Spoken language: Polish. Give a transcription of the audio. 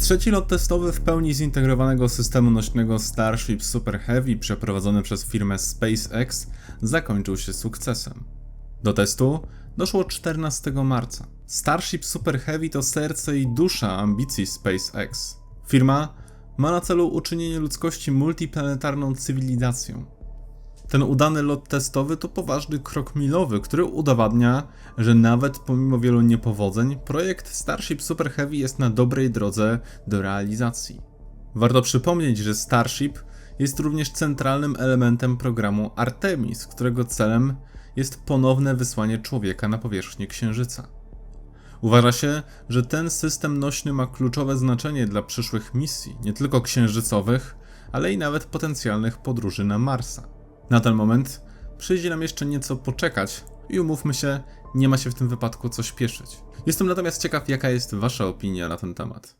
Trzeci lot testowy w pełni zintegrowanego systemu nośnego Starship Super Heavy przeprowadzony przez firmę SpaceX zakończył się sukcesem. Do testu doszło 14 marca. Starship Super Heavy to serce i dusza ambicji SpaceX. Firma ma na celu uczynienie ludzkości multiplanetarną cywilizacją. Ten udany lot testowy to poważny krok milowy, który udowadnia, że nawet pomimo wielu niepowodzeń, projekt Starship Super Heavy jest na dobrej drodze do realizacji. Warto przypomnieć, że Starship jest również centralnym elementem programu Artemis, którego celem jest ponowne wysłanie człowieka na powierzchnię Księżyca. Uważa się, że ten system nośny ma kluczowe znaczenie dla przyszłych misji, nie tylko księżycowych, ale i nawet potencjalnych podróży na Marsa. Na ten moment przyjdzie nam jeszcze nieco poczekać i umówmy się, nie ma się w tym wypadku co śpieszyć. Jestem natomiast ciekaw, jaka jest Wasza opinia na ten temat.